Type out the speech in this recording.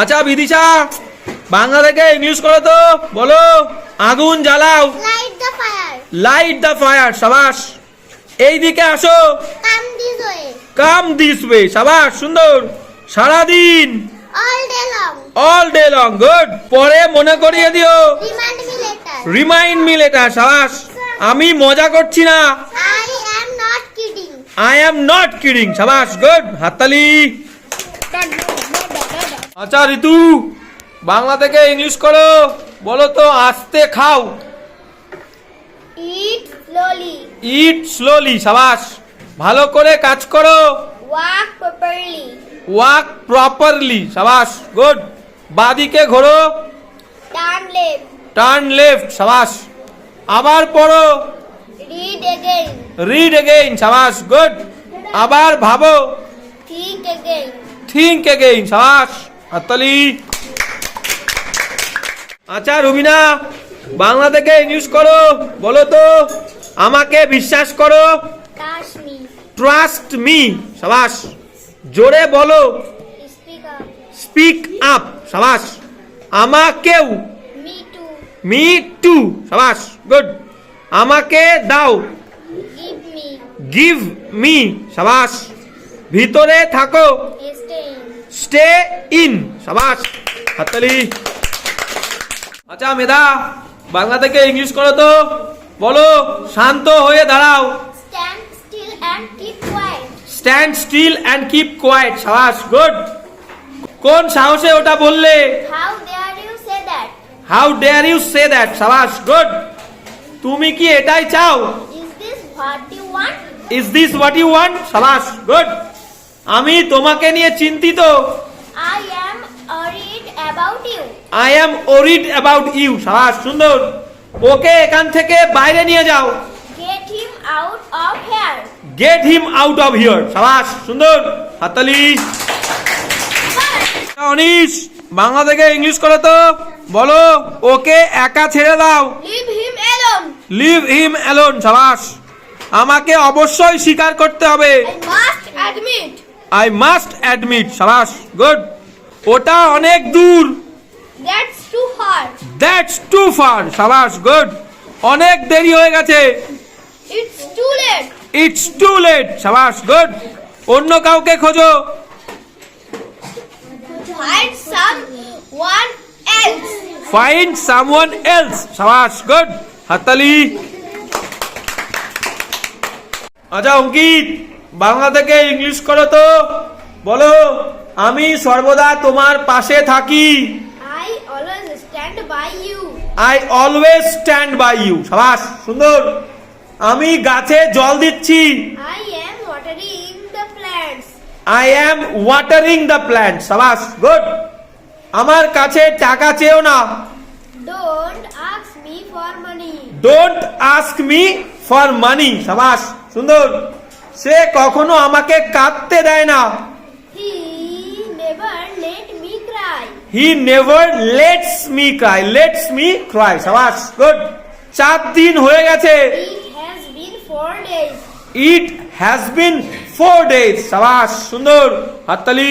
আচ্ছা বিদিশা বাংলা থেকে ইংলিশ করো তো বলো আগুন জ্বালাও। Light the fire. Light the fire সাবাস। এই দিকে আসো. কাম দিস ওয়ে সাবাস সুন্দর। সারাদিন। All day long. All day long good পরে মনে করিয়ে দিও। Remind me later. Remind me later সাবাস। আমি মজা করছি না। I am not kidding. I am not kidding সাবাস গুড হাততালি। আচ্ছা ঋতু বাংলা থেকে ইংলিশ করো। বলো তো আস্তে খাও। Eat slowly. ইট স্লোলি সাবাস। ভালো করে কাজ করো। Walk properly. ওয়াক প্রপারলি সাবাস। গুড বাদিকে ঘোরো। Turn left. টার্ন লেফট সাবাস। আবার পড়ো। Read again. রিড এগেইন সাবাস। গুড আবার ভাবো। Think again. থিঙ্ক এগেইন সাবাস। হাততালি। আচ্ছা রুবিনা বাংলা থেকে ইংলিশ করো। বলো তো আমাকে বিশ্বাস করো। ট্রাস্ট মি সাবাস। জোরে বলো। স্পিক আপ সাবাস। আমাকেও। মি টু সাবাস। গুড আমাকে দাও। গিভ মি সাবাস। ভিতরে থাকো. স্টে ইন সাবাস হাততালি আচ্ছা মেধা বাংলা থেকে ইংলিশ করো তো। বলো শান্ত হয়ে দাঁড়াও। Stand still and keep quiet. Stand still and keep quiet সাবাস গুড কোন সাহসে ওটা বললে? How dare you say that? How dare you say that সাবাস গুড তুমি কি এটাই চাও? Is this what you want? Is this what you want সাবাস গুড আমি তোমাকে নিয়ে চিন্তিত। I am worried about you. I am worried about you সাবাস সুন্দর। ওকে এখান থেকে বাইরে নিয়ে যাও। Get him out of here. Get him out of here সাবাস সুন্দর। হাতালি অনিশ বাংলা থেকে ইংলিশ করো তো। বলো ওকে একা ছেড়ে দাও। Leave him alone. Leave him alone সাবাস। আমাকে অবশ্যই স্বীকার করতে হবে। Must admit. I must admit সাবাস গুড ওটা অনেক দূর। That's too hard. That's too far সাবাস গুড অনেক দেরি হয়ে গেছে। It's too late. It's too late সাবাস গুড অন্য কাউকে খোঁজো। Find someone else. Find someone else সাবাস গুড হাততালি। আচ্ছা অঙ্কিত। বাংলা থেকে ইংলিশ করো তো। বলো আমি সর্বদা তোমার পাশে থাকি। I always stand by you. I always stand by you সাবাস সুন্দর। আমি গাছে জল দিচ্ছি। I am watering the plants. I am watering the plant সাবাস গুড আমার কাছে টাকা চেও না। Don't ask me for money. Don't ask me for money সাবাস সুন্দর। সে কখনো আমাকে কাঁদতে দেয় না। He never let me cry. He never lets me cry lets me cry সাবাস গুড চার দিন হয়ে গেছে। It has been four days. It has been four days সাবাস সুন্দর। হাততালি।